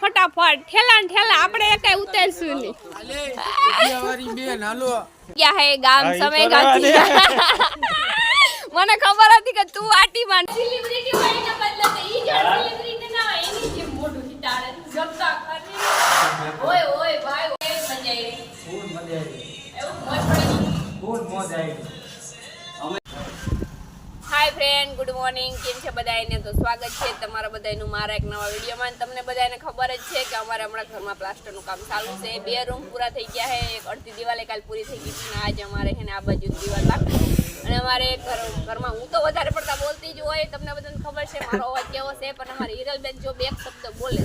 ફટાફટ ઠેલા ઠેલા આપણે એકાય ઉતરશું નહીં. ક્યાં હે ગામ હા, તો સમય ગાતી મને ખબર હતી કે તું આટી માં સેલિબ્રિટી હોય ને બદલે તો ઈ જો સેલિબ્રિટી ના હોય એની જે મોઢું ખીટાડે જગતા ખરી ઓય ઓય ભાઈ ઓય મજા આવી. એવું મોજ પડી હાય ફ્રેન્ડ ગુડ મોર્નિંગ કેમ છે બધાને તો સ્વાગત છે તમારા બધાનું મારા એક નવા વિડીયોમાં. તમને બધાને ખબર જ છે કે અમારે હમણાં ઘરમાં પ્લાસ્ટરનું કામ ચાલુ છે. બે રૂમ પૂરા થઈ ગયા છે. એક અડધી દિવાલે કાલ પૂરી થઈ ગઈ છે અને આજે અમારે છે ને આ બાજુ દિવાલ બાકી અને અમારે ઘર ઘરમાં હું તો વધારે પડતા બોલતી જ હોય તમને બધાને ખબર છે મારો અવાજ કેવો છે પણ અમારી હિરલબેન જો બે શબ્દ બોલે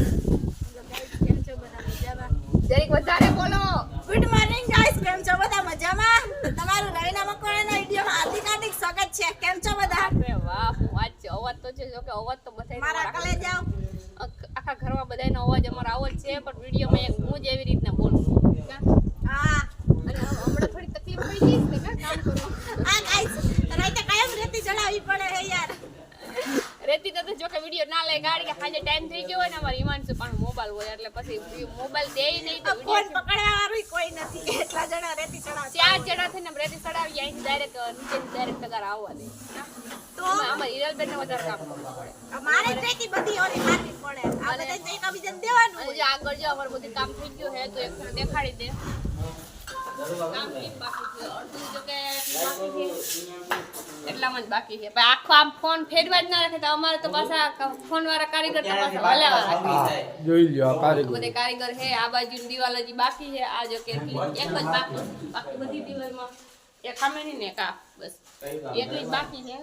જરીક વધારે બોલો. ગુડ મોર્નિંગ ગાઈસ કેમ છો બધા મજામાં? તમારું રવિના હાર્દિક સ્વાગત છે. કેમ છો બધા? અરે વાહ વાત છે. અવાજ તો છે જો કે અવાજ તો બધાય મારા કલે જાવ આખા ઘરમાં બધાયનો અવાજ અમારો આવો જ છે પણ વિડીયોમાં એક હું જ એવી રીતના બોલું હા અને હવે હમણાં થોડી તકલીફ પડી ગઈ છે ને કામ કરવું આ ગાઈસ રાતે કાયમ રેતી ચડાવવી પડે હે યાર જો ના લે ગાડી કે સાંજે ટાઈમ થઈ ગયો હોય ને અમારે હિમાંશુ પણ મોબાઈલ હોય એટલે પછી મોબાઈલ દે નહીં તો ફોન વીડિયો પકડવા કોઈ નથી. એટલા જણા રેતી ચડાવતા ચાર જણા થઈને રેતી ચડાવી અહીંથી ડાયરેક્ટ નીચે ડાયરેક્ટ પગાર આવવા દે. તો? અમારે હિરલબેનને વધારે કામ કરવું પડે. મારે જ રેતી બધી ઓરી મારવી પડે. આ બધા તો એકબીજાને દેવાનું આગળ જો અમારું બધું કામ થઈ ગયું હે તો એક દેખાડી દે. એટલામાં જ બાકી છે. આખો આમ ફોન ફેરવા જ ના રાખે તો અમારે તો પાછા ફોન વાળા કારીગર તો પાછા હલાવા રાખે. જોઈ લ્યો આ કારીગર. બધે કારીગર છે આ બાજુ દિવાલ હજી બાકી છે આ જો કે એક જ બાકી બાકી બધી દિવાલમાં એક સામે નહીં ને કા બસ. એટલી જ બાકી છે.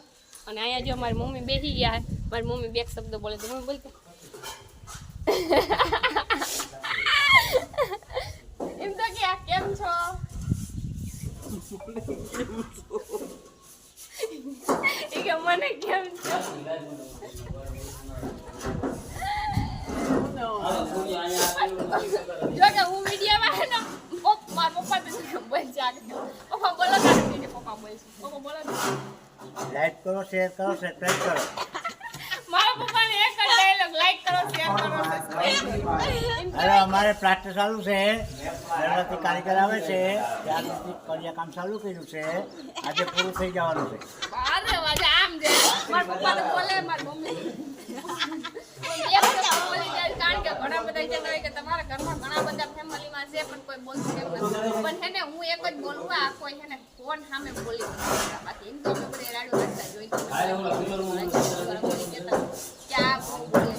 અને અહીંયા જો મારી મમ્મી બેસી ગયા છે મારી મમ્મી બે એક શબ્દ બોલે તો મમ્મી બોલતે એમ તો કે કેમ છો? એ કે મને કેમ છો? જો કે હું મીડિયામાં હે ને પપ્પા મારા પપ્પા તો બોલ જાગ પપ્પા બોલો ના કે પપ્પા બોલ પપ્પા બોલો. લાઈક કરો શેર કરો સબસ્ક્રાઇબ કરો. મારા હવે અમારે પ્લાસ્ટર ચાલુ છે. દરવાજથી કારીગર આવે છે. કડિયા કામ ચાલુ કર્યું છે. આજે પૂરું થઈ જવાનું છે. અરે તમારા ઘરમાં ઘણા બધા ફેમિલીમાં છે પણ કોઈ બોલતું નથી. પણ છે ને હું એક જ બોલું આ કોઈ છે ને ફોન સામે બોલી. બાકી એમ તો રાડું રાખતા જોઈ કે આ કોણ બોલે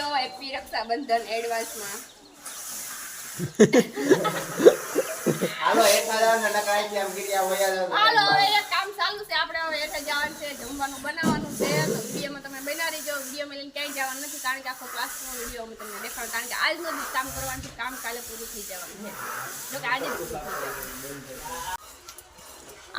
એમ હેપી રક્ષાબંધન એડવાન્સમાં હાલો હવે કામ ચાલુ છે. આપણે હવે હેઠે જવાનું છે જમવાનું બનાવવાનું છે. તો વિડીયોમાં તમે બનાવી રહીજો વિડીયોમાં લઈને ક્યાંય જવાનું નથી કારણ કે આખો ક્લાસનો વીડિયો અમે તમને દેખાડ. કારણ કે આજનો જ કામ કરવાનું છે કામ કાલે પૂરું થઈ જવાનું છે. જો કે આજે પૂરું થઈ જવાનું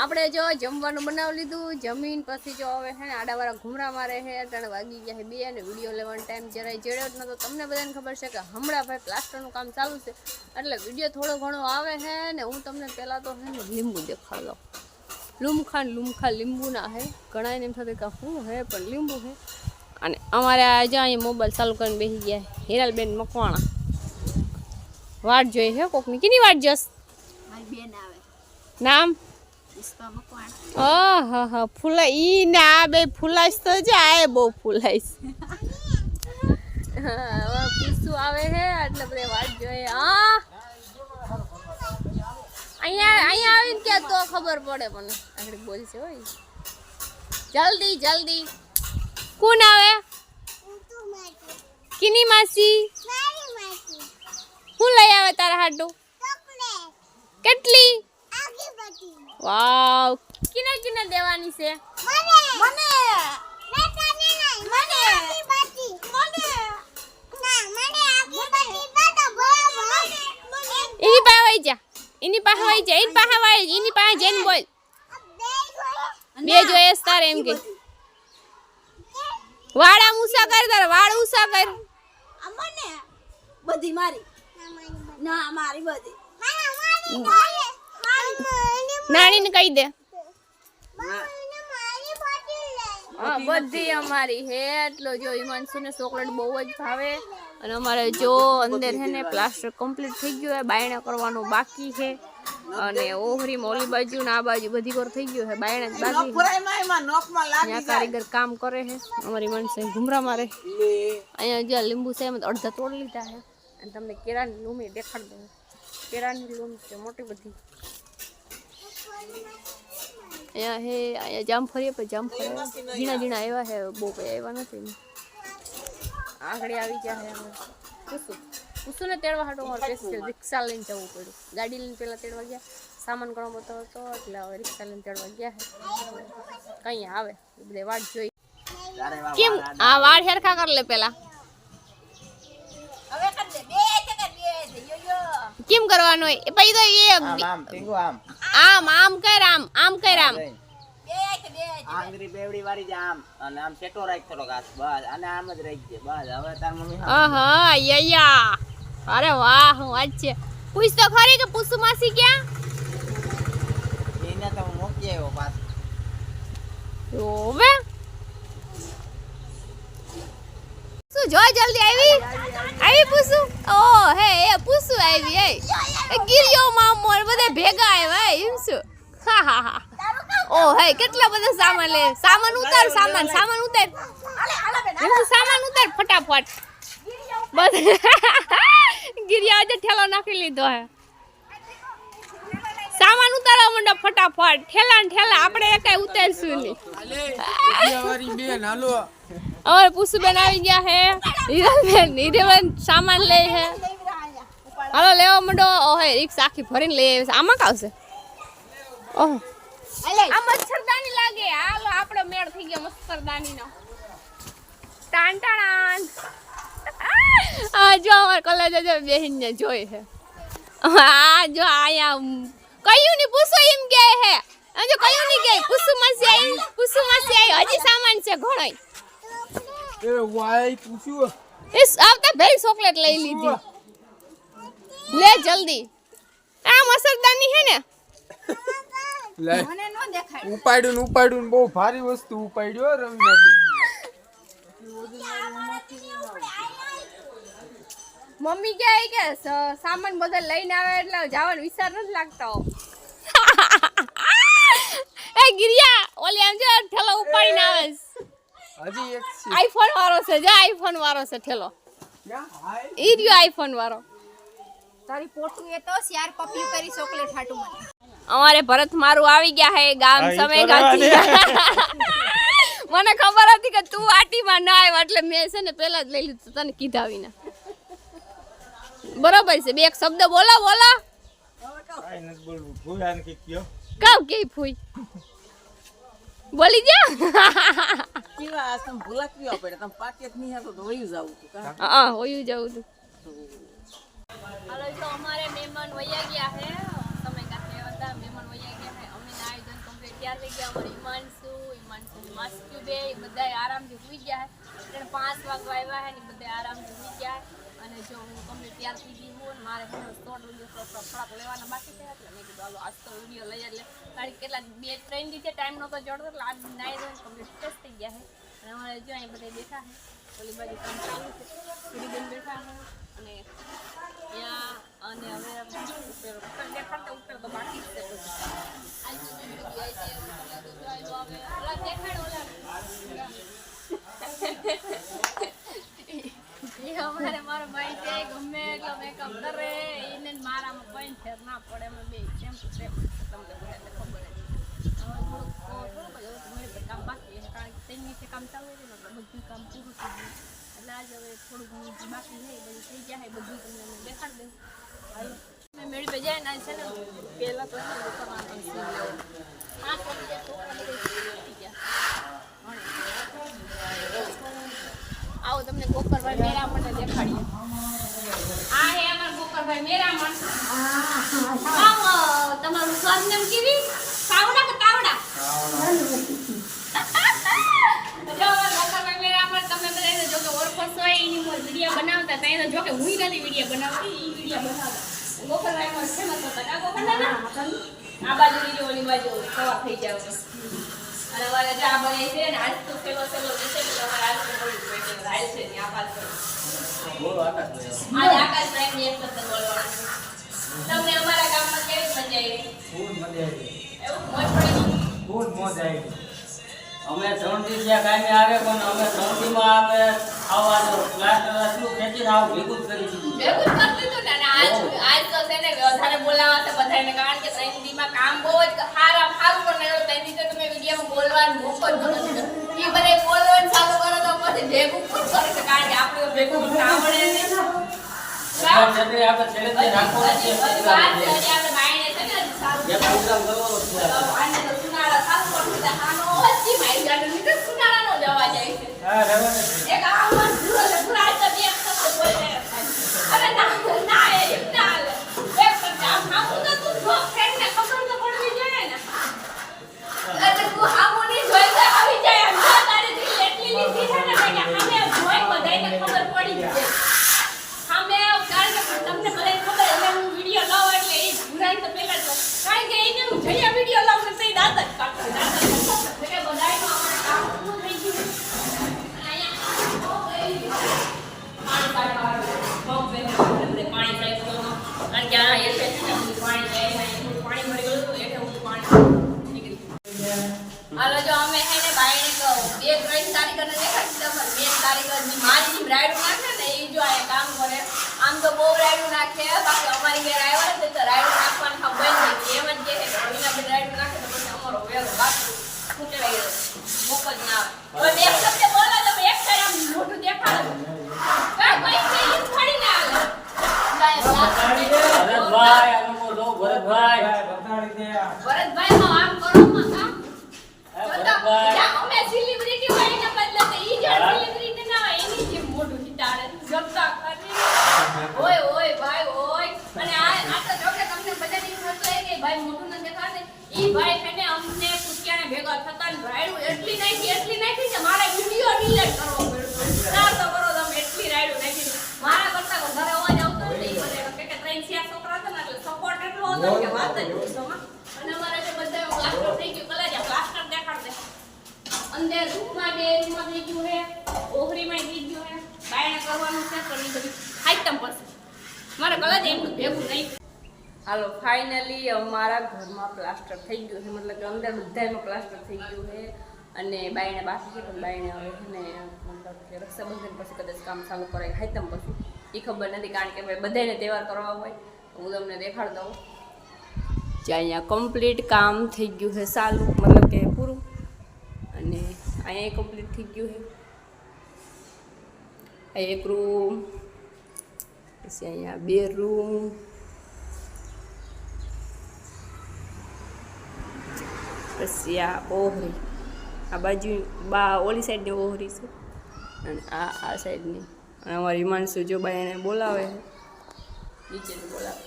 આપણે જો જમવાનું બનાવી લીધું જમીન પછી જો હવે છે ને આડાવાળા ઘૂમરા મારે છે ત્રણ વાગી ગયા છે બે અને વીડિયો લેવાનો ટાઈમ જરાય જડ્યો જ નતો. તમને બધાને ખબર છે કે હમણાં ભાઈ પ્લાસ્ટરનું કામ ચાલુ છે એટલે વીડિયો થોડો ઘણો આવે છે ને હું તમને પહેલાં તો છે ને લીંબુ દેખાડ લુમખા લુમખા લીંબુના હે ઘણા એમ થતું કે શું હે પણ લીંબુ હે. અને અમારે આજે અહીંયા મોબાઈલ ચાલુ કરીને બેસી ગયા હિરાલબેન મકવાણા. વાટ જોઈ હે કોકની? કેની વાટ જસ બેન આવે. નામ? પુષ્પા મકવાણ હા હા ફૂલા ઈ ને આ બે ફૂલાઈશ તો જાય બહુ ફૂલાઈશ. હા હવે પૂછું આવે છે એટલે બધે વાટ જોઈએ. હા. અહીંયા અહીંયા આવીને ક્યાં તો ખબર પડે મને. આગળ બોલશે હોય. જલ્દી જલ્દી. કોણ આવે? કિની માસી? શું લઈ આવે તારા હાડું કેટલી? વાવ કિને કિને દેવાની છે? મને. મને. એની પાસે વઈ જા. એની પાસે વઈ જા. એની પાસે વઈ એની પાસે જઈને બોલ. બે જોઈએ છે એમ કે. વાળા ઊસા કર તાર વાળ ઊંચા કર. મને. બધી મારી. ના મારી બધી. નાણીને કહી દે. હા, બધી અમારી હે એટલો જો હિમાંશુ ને ચોકલેટ બહુ જ ભાવે. અને અમારે જો અંદર હે ને પ્લાસ્ટર કમ્પ્લીટ થઈ ગયું હે બાયણા કરવાનું બાકી છે. અને ઓહરી ઓલી બાજુ ને આ બાજુ બધી પર થઈ ગયું હે બાયણા જ બાકી છે. ફુરાઈમાં એમાં નોખમાં લાગી ત્યાં કારીગર કામ કરે છે. અમારી માણસે ઘુમરા મારે અહીંયા જ્યાં લીંબુ છે એમાં તો અડધા તોડી લીધા છે. અને તમને કેળાની લૂમી દેખાડ દઉં. કેળાની લૂમ છે મોટી બધી. અહીંયા હે અહીંયા જામફળી પણ જામફળી ઝીણા ઝીણા આવ્યા છે બહુ કઈ આવ્યા નથી આગળ આવી ગયા છે અમે પૂછું. પૂછું ને તેડવા હાટું અમારે સ્પેશિયલ રિક્ષા લઈને જવું પડ્યું. ગાડી લઈને પહેલાં તેડવા ગયા. સામાન ઘણો બધો હતો એટલે હવે રિક્ષા લઈને તેડવા ગયા છે કઈ આવે બધે વાટ જોઈ. કેમ? આ વાળ હેરખા કર લે પેલા. હવે કર દે કેમ કરવાનું એ પછી તો એ આમ આમ આમ. કર આમ આમ કર આમ. છે છે બેવડી વાળી જા આમ અને આમ સેટો રાખ થોડોક હાથ બસ અને આમ જ રાખજે બસ હવે તાર મમ્મી આહા યયા. અરે વાહ હું વાત છે. પૂછ તો ખરી કે પૂછું માસી ક્યાં? એને તો મૂકી આવ્યો પાછો. ઓવે શું જો જલ્દી આવી? આવી પૂછું? ઓ હે, એ પૂછું આવી એ ગિરિયો મામોર બધા ભેગા આવ્યા એમ શું? હા હા હા. ઓ હે, કેટલા બધા સામાન લે? સામાન ઉતાર, સામાન સામાન ઉતાર. સામાન ઉતાર ફટાફટ. બસ ગિરિયા આજે ઠેલો નાખી લીધો, હે. સામાન ઉતારવા માંડો ફટાફટ. ઠેલા ઠેલા, આપણે એકાય ઉતારશું નહીં. અમારે પુસુબેન આવી ગયા હે હીરાબેન હીરેબેન સામાન લે હે હાલો લેવા મંડો ઓહે રિક્ષા આખી ભરીને લઈ આવે આમાં કાવશે ઓહ આ મચ્છરદાની લાગે હાલો આપણો મેળ થઈ ગયો મચ્છરદાનીનો ટાણ ટાણ આ જો અમાર કોલેજ જે બેહીને જોઈ છે આ જો આયા કયું ની પૂછો એમ કે હે જો કયું ની કે પૂછું માસી આવી પૂછું માસી આવી હજી સામાન છે ઘણોય એ વાય પૂછ્યું ઇસ આવતા ભાઈ ચોકલેટ લઈ લીધી. લે જલ્દી. આ મસરદાની હે ને? લે. મને નો દેખાય. ઉપાડ્યું ને ઉપાડ્યું ને બહુ ભારી વસ્તુ ઉપાડ્યો રવિના બેન મમ્મી કહે કે સામાન બધા લઈને આવે એટલે જવાનો વિચાર નથી લાગતો. એ ગિરિયા ઓલી આમ જો ઠેલો ઉપાડીને આવે હજી એક છે. આઈફોન વાળો છે જો આઈફોન વાળો છે ઠેલો. ક્યાં હાય ઈ રહ્યો આઈફોન વાળો. તારી પોટું એ તો શિયાર પપ્યું કરી ચોકલેટ હાટું મને અમારે ભરત મારું આવી ગયા હે ગામ સમય ગાતી. મને ખબર હતી કે તું આટીમાં ના આવ્યો એટલે મેં છે ને પહેલા જ લઈ લીધું તને કીધા વિના બરોબર છે બે એક શબ્દ બોલો બોલો. કાવ કે ફૂઈ બોલી જા. કેવા આ તમ ભૂલા કેવા પડે તમ પાકે ની નહીં હતો તો વયું જાવું તું કા? હા હોયું જવું તું. હાલો તો અમારે મહેમાન વયા ગયા હે. તમે કાકે હતા? મહેમાન વયા ગયા હે. અમે ના આયોજન કમ્પ્લીટ ત્યાર થઈ ગયા. અમારે ઈમાનસુ ઈમાનસુ માસ્ક્યુ બે બધા આરામથી સુઈ ગયા હે. ત્રણ પાંચ વાગવા આવ્યા હે ને બધા આરામથી સુઈ ગયા હે. અને જો હું કમ્પ્લીટ તૈયાર થઈ ગઈ હું અને મારે છે ને શોર્ટ વીડિયો થોડાક લેવાના બાકી છે એટલે મેં કીધું હાલો આજ તો વીડિયો લઈ જ લે કારણ કે કેટલા બે ત્રણ દિવસે ટાઈમ નહોતો જડતો એટલે આજ નાઈ ધોઈને કમ્પ્લીટ ફ્રેશ થઈ ગયા છે અને અમારે જો અહીં બધા બેઠા છે ઓલી બાજુ કામ ચાલુ છે બેન બેઠા છે અને ત્યાં અને હવે ઉપર ઉપર દેખાડતા ઉપર તો બાકી જ છે બધું. આજુબાજુ બધી આવી છે, ઓલા બધું આવ્યું આવે. ઓલા દેખાડ ઓલા. મારો ભાઈ છે, ગમે એટલો મેકઅપ કરે, એને મારામાં કોઈ ફેર ના પડે. અમે બે સેમ છે તમને બધાને ખબર જ કામ બાકી ત્રણ દિવસે કામ ચાલુ છે બધું કામ પૂરું થઈ એટલે આજે હવે થોડું બાકી છે બધું થઈ જાય બધું તમને અમે દઉં. હાલો. મેં જાય ને છે ને, પહેલાં તો આવો, તમને મેરામણ ને દેખાડીએ આ હે અમાર ગોકરભાઈ મેરામણ. આવો તમારું સરનેમ કેવી? તાવડા કે તાવડા? જો અમાર ગોકરભાઈ મેરામણ તમે બધા એને જો કે ઓળખો છો એની મોર વિડિયો બનાવતા તા એને જો કે હું નથી વિડિયો બનાવતી ઈ વિડિયો બનાવતા. ગોકરભાઈ મોર ફેમસ હતા કા ગોકરભાઈ ના? આ બાજુ લીજો ઓલી બાજુ કવર થઈ જાવ અને અમારે જે આ બને છે ને આજ તો પેલો પેલો જશે એટલે અમારે આજ તો બોલવું છે ને આ પાછળ આજે આકાશ પ્રાઈમની એક સત્તર બોલવાના. તમને અમારા ગામમાં કેવી મજા આવી? એવું મોજ પડી? ગઈ? અમે ત્રણ દિવસ કાંઈ આવે પણ અમે ત્રણ દિવસમાં આવા જો પ્લાસ્ટર આટલું ખેંચીને આવું ભેગું જ કરી દીધું. ભેગું કરી દીધું ને આજ આજ તો છે વધારે બોલાવા છે બધાને કારણ કે ત્રણ દીમાં કામ બહુ જ સારા સારું પણ તમે વિડીયોમાં બોલવાનું મોકો જ નથી ઈ બધાય બોલવાનું ચાલુ કરો તો પછી ભેગું કરે આપણે ભેગું આવડે નહીં. આપણે છે. બધી ને સારું સુનાળા સારું પડતું છે. આનો હજી મારી ગાડી નીકળે સુનાળાનો જ અવાજ છે. હા રહેવાના છે. એક આમાં ભેગું નહીં. હાલો ફાઇનલી અમારા ઘરમાં પ્લાસ્ટર થઈ ગયું છે. મતલબ કે અંદર બધામાં પ્લાસ્ટર થઈ ગયું છે. અને બાયણે બાકી છે, પણ બાયણે હવે ને, મતલબ કે રક્ષાબંધન પછી કદાચ કામ ચાલુ કરાય, હાઈતમ પછી. એ ખબર નથી, કારણ કે ભાઈ બધાને તહેવાર કરવા હોય. હું તમને દેખાડ દઉં. જે અહીંયા કમ્પ્લીટ કામ થઈ ગયું છે સારું મતલબ કે પૂરું. અને અહીંયા કમ્પ્લીટ થઈ ગયું છે. એક રૂમ પછી અહીંયા બે રૂમ પછી આ ઓહરી આ બાજુ બા ઓલી સાઈડની ઓહરી છે અને આ આ સાઈડની અને અમારી હિમાંશુ જો બાઈ એને બોલાવે છે નીચેનું બોલાવે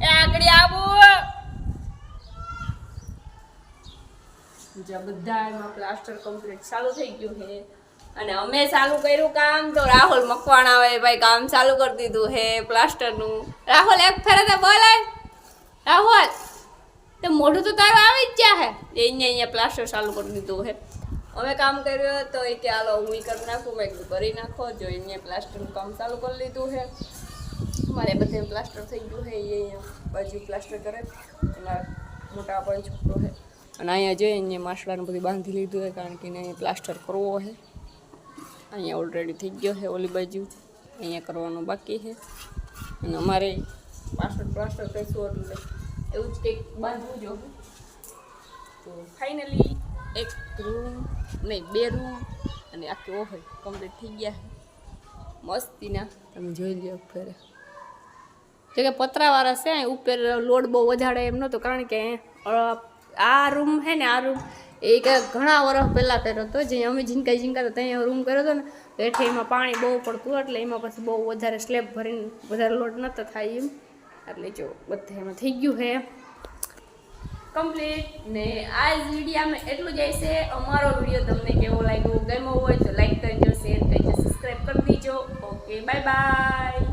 એ આગળ આવો બધા એમાં પ્લાસ્ટર કમ્પ્લીટ ચાલુ થઈ ગયું છે અને અમે ચાલુ કર્યું કામ તો રાહુલ મકવાણા આવે ભાઈ કામ ચાલુ કરી દીધું હે પ્લાસ્ટરનું. રાહુલ, એક ફેરે તો બોલાય. રાહુલ, તો મોઢું તો તારું આવી જ હે. એ અહીંયા પ્લાસ્ટર ચાલુ કરી દીધું હે. અમે કામ કર્યું તો એ કે, હાલો, હું કરી નાખું, મેં કરી નાખો, જો અહીંયા પ્લાસ્ટરનું કામ ચાલુ કરી લીધું છે મારે બધે પ્લાસ્ટર થઈ ગયું હે, એ અહીંયા બાજુ પ્લાસ્ટર કરે. એના મોટા પણ છોકરો છે અને અહીંયા જોઈએ અહીંયા માસડાનું બધું બાંધી લીધું છે કારણ કે એને પ્લાસ્ટર કરવો છે અહીંયા ઓલરેડી થઈ ગયો છે ઓલી બાજુ. અહીંયા કરવાનું બાકી છે. અને અમારે પાછળ પ્લાસ્ટર કરીશું એટલે એવું જ કંઈક બાંધવું જો તો ફાઇનલી એક રૂમ નહીં, બે રૂમ અને આખી ઓહ કમ્પ્લીટ થઈ ગયા છે. મસ્તીના. તમે જોઈ લો ફેરે. જો કે પતરાવાળા છે, ઉપર લોડ બહુ વધારે એમ નહોતો, કારણ કે આ રૂમ છે ને, આ રૂમ એ કે ઘણા વર્ષ પહેલાં કર્યો હતો. જે અમે ઝીંકા ઝીંકા ત્યાં રૂમ કર્યો હતો ને, તો હેઠે એમાં પાણી બહુ પડતું એટલે એમાં પછી બહુ વધારે સ્લેબ ભરીને વધારે લોડ નહોતો થાય એમ. એટલે જો બધે એમાં થઈ ગયું છે કમ્પ્લીટ ને આ જ વિડીયામાં એટલું જ હશે. અમારો વીડિયો તમને કેવો લાગ્યો, ગમ્યો હોય તો લાઈક કરજો શેર કરજો સબસ્ક્રાઈબ કરી દીજો. Okay bye bye